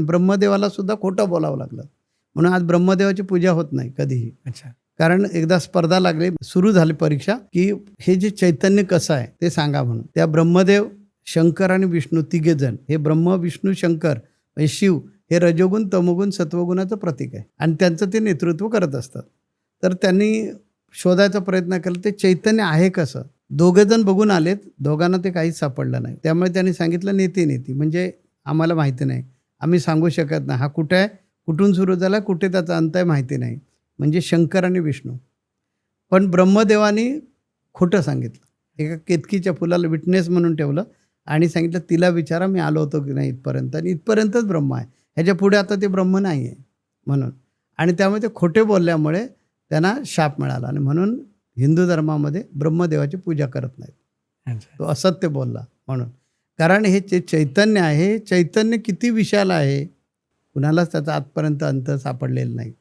ब्रह्मदेवाला सुद्धा खोटं बोलावं लागलं. म्हणून आज ब्रह्मदेवाची पूजा होत नाही कधीही. अच्छा. कारण एकदा स्पर्धा लागली सुरू झाली परीक्षा की हे जे चैतन्य कसं आहे ते सांगा म्हणून. त्या ब्रह्मदेव शंकर आणि विष्णू तिघे जण हे ब्रह्म विष्णू शंकर म्हणजे शिव हे रजोगुण तमोगुण सत्वगुणाचं प्रतीक आहे. आणि त्यांचं ते नेतृत्व करत असतात. तर त्यांनी शोधायचा प्रयत्न केला ते चैतन्य आहे कसं? दोघे जण बघून आलेत दोघांना ते काहीच सापडलं नाही. त्यामुळे त्यांनी सांगितलं नेते नेती. म्हणजे आम्हाला माहिती नाही. आम्ही सांगू शकत नाही. हा कुठे आहे? कुठून सुरू झाला? कुठे त्याचा अंत आहे माहिती नाही. म्हणजे शंकर आणि विष्णू. पण ब्रह्मदेवानी खोटं सांगितलं. एका केतकीच्या फुलाला विटनेस म्हणून ठेवलं आणि सांगितलं तिला विचारा मी आलो होतो की नाही इथपर्यंत. आणि इथपर्यंतच ब्रह्म आहे. ह्याच्या पुढे आता ते ब्रह्म नाही आहे म्हणून. आणि त्यामुळे ते खोटे बोलल्यामुळे त्यांना शाप मिळाला आणि म्हणून हिंदू धर्मामध्ये ब्रह्मदेवाची पूजा करत नाहीत. तो असत्य बोलला म्हणून. कारण हे जे चैतन्य आहे चैतन्य किती विशाल आहे कुणालाच त्याचा आजपर्यंत अंत सापडलेला नाही.